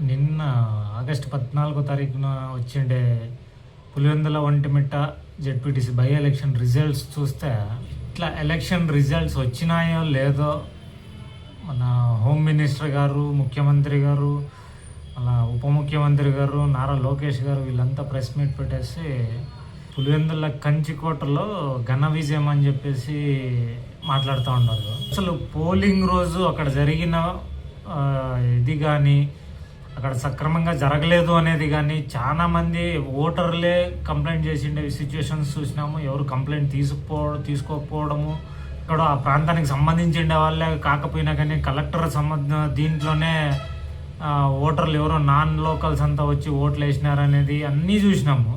నిన్న ఆగస్టు పద్నాలుగో తారీఖున వచ్చిండే Pulivendula Vontimitta ZPTC by election results చూస్తే ఇట్లా ఎలక్షన్ రిజల్ట్స్ వచ్చినాయో లేదో మన హోమ్ మినిస్టర్ గారు ముఖ్యమంత్రి గారు అలా ఉప ముఖ్యమంత్రి గారు నారా లోకేష్ గారు వీళ్ళంతా ప్రెస్ మీట్ పెట్టేసి పులివెందుల కంచికోటలో ఘన విజయం అని చెప్పేసి మాట్లాడుతూ ఉన్నారు. అసలు పోలింగ్ రోజు అక్కడ జరిగిన ఇది కానీ అక్కడ సక్రమంగా జరగలేదు అనేది కానీ చాలా మంది ఓటర్లే కంప్లైంట్ చేసిండే. సిచ్యువేషన్స్ చూసినాము. ఎవరు కంప్లైంట్ తీసుకుపో తీసుకోకపోవడము. ఇక్కడ ఆ ప్రాంతానికి సంబంధించిండే వాళ్ళే కాకపోయినా కానీ కలెక్టర్ సంబంధ దీంట్లోనే ఓటర్లు ఎవరో నాన్ లోకల్స్ అంతా వచ్చి ఓట్లు వేసినారనేది అన్నీ చూసినాము.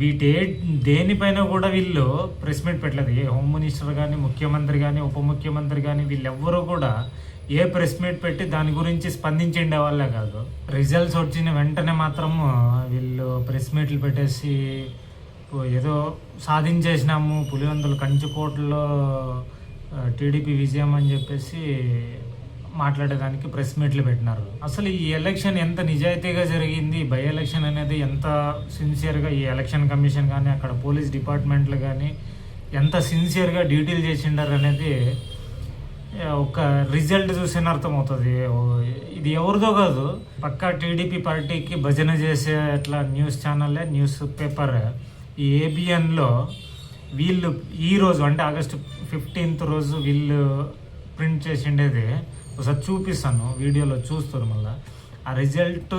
వీటి దేనిపైన కూడా వీళ్ళు ప్రెస్ మీట్ పెట్టలేదు. ఏ హోమ్ మినిస్టర్ కానీ ముఖ్యమంత్రి కానీ ఉప ముఖ్యమంత్రి కానీ వీళ్ళెవ్వరూ కూడా ఏ ప్రెస్ మీట్ పెట్టి దాని గురించి స్పందించండే వాళ్ళే కాదు. రిజల్ట్స్ వచ్చిన వెంటనే మాత్రం వీళ్ళు ప్రెస్ మీట్లు పెట్టేసి ఏదో సాధించేసినాము పులివెందులు కంచుకోటలో టీడీపీ విజయం అని చెప్పేసి మాట్లాడేదానికి ప్రెస్ మీట్లు పెట్టినారు. అసలు ఈ ఎలక్షన్ ఎంత నిజాయితీగా జరిగింది? బై ఎలక్షన్ అనేది ఎంత సిన్సియర్గా ఈ ఎలక్షన్ కమిషన్ కానీ అక్కడ పోలీస్ డిపార్ట్మెంట్లు కానీ ఎంత సిన్సియర్గా డీటెయిల్ చేసిండారు అనేది ఒక రిజల్ట్ చూసిన అర్థమవుతుంది. ఇది ఎవరిదో కాదు. పక్కా టీడీపీ పార్టీకి భజన చేసే అట్లా న్యూస్ ఛానల్లే న్యూస్ పేపర్. ఈ ఏబిఎన్లో వీళ్ళు ఈ రోజు అంటే ఆగస్టు ఫిఫ్టీన్త్ రోజు వీళ్ళు ప్రింట్ చేసిండేది. ఒకసారి చూపిస్తాను వీడియోలో చూస్తారు మళ్ళీ. ఆ రిజల్ట్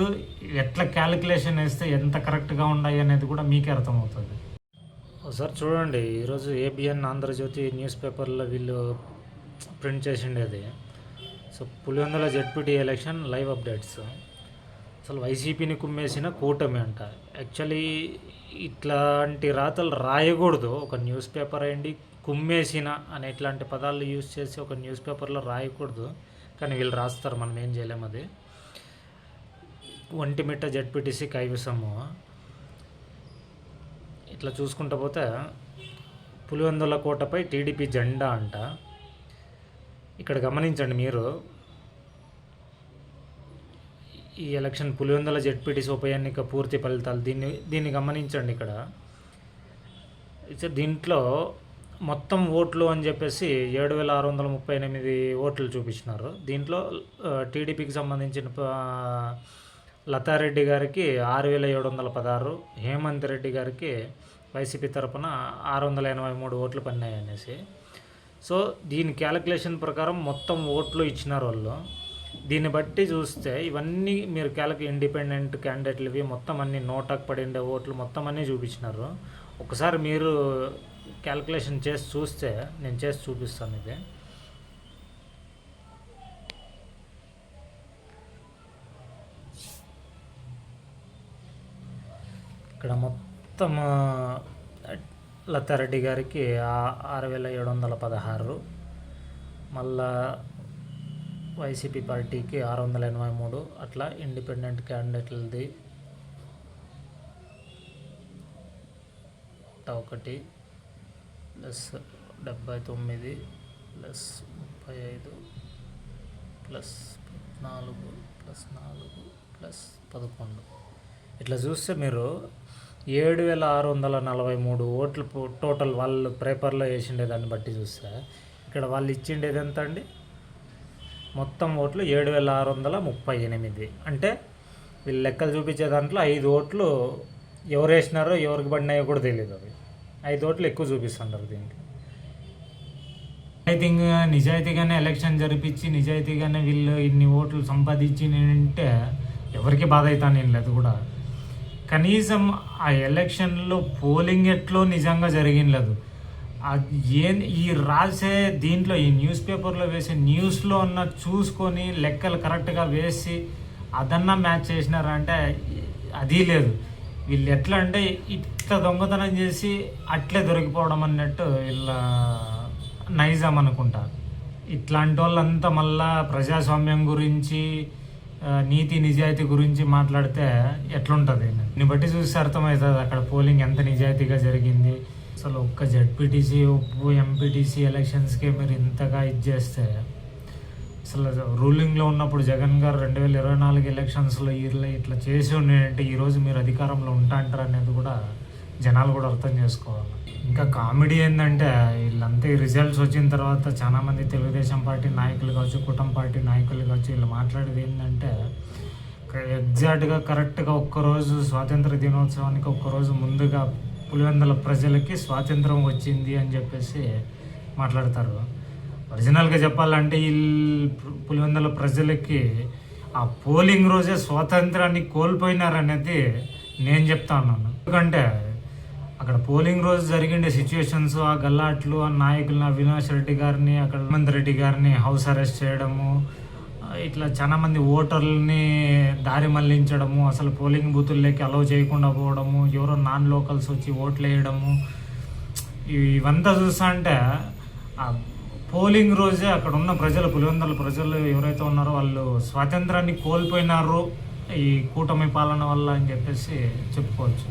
ఎట్లా క్యాలిక్యులేషన్ వేస్తే ఎంత కరెక్ట్గా ఉన్నాయి అనేది కూడా మీకే అర్థమవుతుంది. ఒకసారి చూడండి ఈరోజు ఏబిఎన్ ఆంధ్రజ్యోతి న్యూస్ పేపర్లో వీళ్ళు print చేసిండేది so Pulivendula ZPT election live updates. అసలు వైసీపీని కుమ్మేసిన కూటమి అంట. యాక్చువల్లీ ఇట్లాంటి రాతలు రాయకూడదు. ఒక న్యూస్ పేపర్ అయ్యండి కుమ్మేసిన అనే ఇట్లాంటి పదాలు యూజ్ చేసి ఒక న్యూస్ పేపర్లో రాయకూడదు. కానీ వీళ్ళు రాస్తారు మనం ఏం చేయలేము అది. ఒంటిమిట్ట జెడ్పీటీసీ కైవసము. ఇట్లా చూసుకుంటూ పోతే పులివెందుల కోటపై టీడీపీ జెండా అంట. ఇక్కడ గమనించండి మీరు. ఈ ఎలక్షన్ పులివెందుల జెడ్పీటీసీ ఉప ఎన్నిక పూర్తి ఫలితాలు దీన్ని దీన్ని గమనించండి ఇక్కడ. దీంట్లో మొత్తం ఓట్లు అని చెప్పేసి ఏడు వేల ఆరు వందల ముప్పై ఎనిమిది ఓట్లు చూపించినారు. దీంట్లో టీడీపీకి సంబంధించిన లతారెడ్డి గారికి ఆరు వేల ఏడు వందల పదహారు హేమంత్ రెడ్డి గారికి వైసీపీ తరపున ఆరు వందల ఎనభై మూడు ఓట్లు పన్నాయనేసి అనేసి సో దీని క్యాలిక్యులేషన్ ప్రకారం మొత్తం ఓట్లు ఇచ్చినారు వాళ్ళు. దీన్ని బట్టి చూస్తే ఇవన్నీ మీరు క్యాలిక్ ఇండిపెండెంట్ క్యాండిడేట్లు ఇవి మొత్తం అన్ని నోటాకు పడిండే ఓట్లు మొత్తం అన్నీ చూపించినారు. ఒకసారి మీరు క్యాలిక్యులేషన్ చేసి చూస్తే నేను చేసి చూపిస్తాను ఇది. ఇక్కడ మొత్తం లతారెడ్డి గారికి ఆరు వేల ఏడు వందల పదహారు మళ్ళా వైసీపీ పార్టీకి ఆరు వందల ఎనభై మూడు అట్లా ఇండిపెండెంట్ క్యాండిడేట్లది నూట ఒకటి ప్లస్ డెబ్బై తొమ్మిది ప్లస్ ముప్పై ఐదు ప్లస్ నాలుగు ప్లస్ నాలుగు ప్లస్ పదకొండు. ఇట్లా చూస్తే మీరు ఏడు వేల ఆరు వందల నలభై మూడు ఓట్లు టోటల్ వాళ్ళు పేపర్లో వేసిండే దాన్ని బట్టి చూస్తే ఇక్కడ వాళ్ళు ఇచ్చిండేది ఎంత అండి మొత్తం ఓట్లు ఏడు వేల ఆరు వందల ముప్పై ఎనిమిది. అంటే వీళ్ళు లెక్కలు చూపించే దాంట్లో ఐదు ఓట్లు ఎవరు వేసినారో ఎవరికి పడినాయో కూడా తెలియదు అవి. ఐదు ఓట్లు ఎక్కువ చూపిస్తుంటారు దీనికి. నిజాయితీగా నిజాయితీగానే ఎలక్షన్ జరిపించి నిజాయితీగానే వీళ్ళు ఇన్ని ఓట్లు సంపాదించి అంటే ఎవరికి బాధ అవుతాను లేదు కూడా. కనీసం ఆ ఎలక్షన్లో పోలింగ్ ఎట్లో నిజంగా జరిగినలేదు ఏ ఈ రాసే దీంట్లో ఈ న్యూస్ పేపర్లో వేసే న్యూస్లో ఉన్న చూసుకొని లెక్కలు కరెక్ట్గా వేసి అదన్నా మ్యాచ్ చేసినారంటే అది లేదు. వీళ్ళు ఎట్లా అంటే ఇట్లా దొంగతనం చేసి అట్లే దొరికిపోవడం అన్నట్టు వీళ్ళ నైజాం అనుకుంటా. ఇట్లాంటి వాళ్ళంతా మళ్ళా ప్రజాస్వామ్యం గురించి నీతి నిజాయితీ గురించి మాట్లాడితే ఎట్లుంటుంది? దీన్ని బట్టి చూస్తే అర్థమవుతుంది అక్కడ పోలింగ్ ఎంత నిజాయితీగా జరిగింది. అసలు ఒక్క జడ్పీటీసీ ఉప్పు ఎంపీటీసీ ఎలక్షన్స్కే మీరు ఇంతగా ఇది చేస్తే అసలు రూలింగ్లో ఉన్నప్పుడు జగన్ గారు రెండు వేల ఇరవై నాలుగు ఎలక్షన్స్లో ఇట్లా ఇట్లా చేసి ఉండే ఈరోజు మీరు అధికారంలో ఉంటా అంటారు అనేది కూడా జనాలు కూడా అర్థం చేసుకోవాలి. ఇంకా కామెడీ ఏంటంటే వీళ్ళంతా ఈ రిజల్ట్స్ వచ్చిన తర్వాత చాలా మంది తెలుగుదేశం పార్టీ నాయకులు కావచ్చు కుటుంబ పార్టీ నాయకులు కావచ్చు వీళ్ళు మాట్లాడేది ఏంటంటే ఎగ్జాక్ట్గా కరెక్ట్గా ఒక్కరోజు స్వాతంత్ర దినోత్సవానికి ఒక్కరోజు ముందుగా పులివెందుల ప్రజలకి స్వాతంత్రం వచ్చింది అని చెప్పేసి మాట్లాడతారు. ఒరిజినల్గా చెప్పాలంటే వీళ్ళు పులివెందుల ప్రజలకి ఆ పోలింగ్ రోజే స్వాతంత్రాన్ని కోల్పోయినారనేది నేను చెప్తా ఉన్నాను. ఎందుకంటే అక్కడ పోలింగ్ రోజు జరిగిండే సిచ్యువేషన్స్ ఆ గల్లాట్లు ఆ నాయకులను అవినాష్ రెడ్డి గారిని అక్కడ హేమంత్ రెడ్డి గారిని హౌస్ అరెస్ట్ చేయడము ఇట్లా చాలా మంది ఓటర్లని దారి మళ్ళించడము అసలు పోలింగ్ బూతుల్లోకి అలౌ చేయకుండా పోవడము ఎవరో నాన్ లోకల్స్ వచ్చి ఓట్లు వేయడము. ఇవంతా చూస్తా అంటే ఆ పోలింగ్ రోజే అక్కడ ఉన్న ప్రజలు పులివెందుల ప్రజలు ఎవరైతే ఉన్నారో వాళ్ళు స్వాతంత్రాన్ని కోల్పోయినారు ఈ కూటమి పాలన వల్ల అని చెప్పేసి చెప్పుకోవచ్చు.